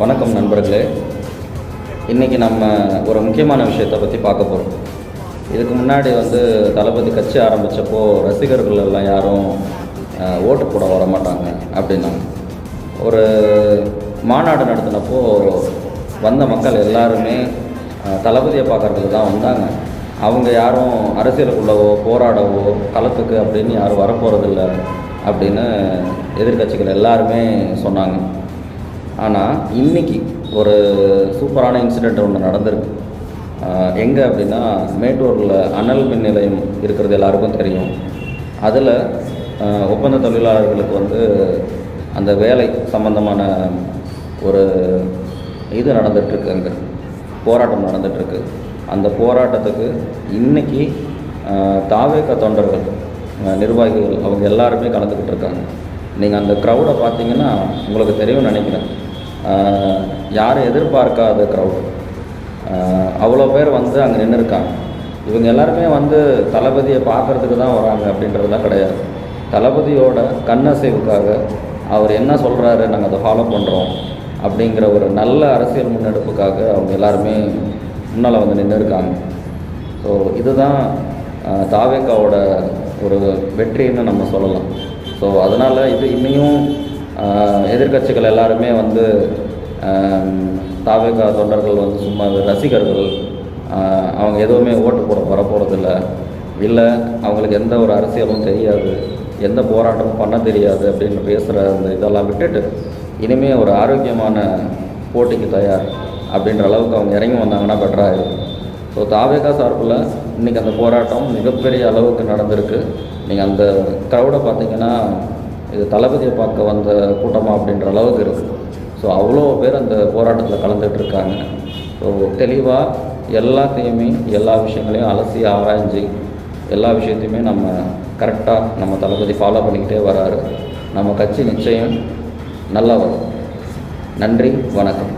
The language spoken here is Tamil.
வணக்கம் நண்பர்களே. இன்றைக்கி நம்ம ஒரு முக்கியமான விஷயத்தை பற்றி பார்க்க போகிறோம் இதுக்கு முன்னாடி வந்து தளபதி கட்சி ஆரம்பித்தப்போ ரசிகர்கள் எல்லாம் யாரும் ஓட்டு போட வர மாட்டாங்க அப்படின்னாங்க. ஒரு மாநாடு நடத்தினப்போ வந்த மக்கள் எல்லாருமே தளபதியை பார்க்கறதுக்கு தான் வந்தாங்க. அவங்க யாரும் அரசியலுக்குள்ளவோ போராடவோ களத்துக்கு அப்படின்னு யாரும் வரப்போகிறதில்ல அப்படின்னு எதிர்க்கட்சிகள் எல்லாருமே சொன்னாங்க. ஆனால் இன்னைக்கு ஒரு சூப்பரான இன்சிடெண்ட் ஒன்று நடந்திருக்கு. எங்கே அப்படின்னா மேட்டூரில் அனல் மின் நிலையம் இருக்கிறது எல்லாருக்கும் தெரியும். அதில் ஒப்பந்த தொழிலாளர்களுக்கு வந்து அந்த வேலை சம்பந்தமான ஒரு இது நடந்துகிட்ருக்கு அங்கே. போராட்டம் நடந்துகிட்ருக்கு அந்த போராட்டத்துக்கு இன்னைக்கு தாவேக்க தொண்டர்கள் நிர்வாகிகள் அவங்க எல்லாருமே கலந்துக்கிட்டு இருக்காங்க. நீங்கள் அந்த க்ரௌடை பார்த்தீங்கன்னா உங்களுக்கு தெரியும்னு நினைக்கிறேன். யாரும் எதிர்பார்க்காத க்ரௌடு அவ்வளோ பேர் வந்து அங்கே நின்று இருக்காங்க இவங்க எல்லாருமே வந்து தளபதியை பார்க்குறதுக்கு தான் வராங்க அப்படின்றதுலாம் கிடையாது. தளபதியோட கண்ணசைவுக்காக அவர் என்ன சொல்கிறாரு நாங்கள் அதை ஃபாலோ பண்ணுறோம் அப்படிங்கிற ஒரு நல்ல அரசியல் முன்னெடுப்புக்காக அவங்க எல்லாருமே முன்னால் வந்து நின்று இருக்காங்க ஸோ இதுதான் தாவேக்காவோட ஒரு வெற்றின்னு நம்ம சொல்லலாம். ஸோ அதனால் இது இன்னையும் எதிர்கட்சிகள் எதிர்க்கட்சிகள் எல்லாருமே வந்து அஹ், தொண்டர்கள் வந்து சும்மா ரசிகர்கள் அவங்க எதுவுமே ஓட்டு போட வரப்போகிறதில்ல இல்லை அவங்களுக்கு எந்த ஒரு அரசியலும் தெரியாது. எந்த போராட்டமும் பண்ண தெரியாது அப்படின்னு பேசுகிற அந்த இதெல்லாம் விட்டுட்டு இனிமேல் ஒரு ஆரோக்கியமான போட்டிக்கு தயார் அப்படின்ற அளவுக்கு அவங்க இறங்கி வந்தாங்கன்னா பெட்டராக இருக்கும். ஸோ தாவேகா சார்பில் இன்றைக்கி அந்த போராட்டம் மிகப்பெரிய அளவுக்கு நடந்திருக்கு. நீங்கள் அந்த க்ரௌடை பார்த்தீங்கன்னா இது தளபதியை பார்க்க வந்த கூட்டமாக அப்படின்ற அளவுக்கு இருக்குது ஸோ அவ்வளோ பேர் அந்த போராட்டத்தில் கலந்துட்டு இருக்காங்க. ஸோ தெளிவாக எல்லாத்தையுமே எல்லா விஷயங்களையும் அலசி ஆராய்ஞ்சு எல்லா விஷயத்தையுமே நம்ம கரெக்டாக நம்ம தளபதி ஃபாலோ பண்ணிக்கிட்டே வராரு. நம்ம கட்சி நிச்சயம் நல்லா வரும். நன்றி வணக்கம்.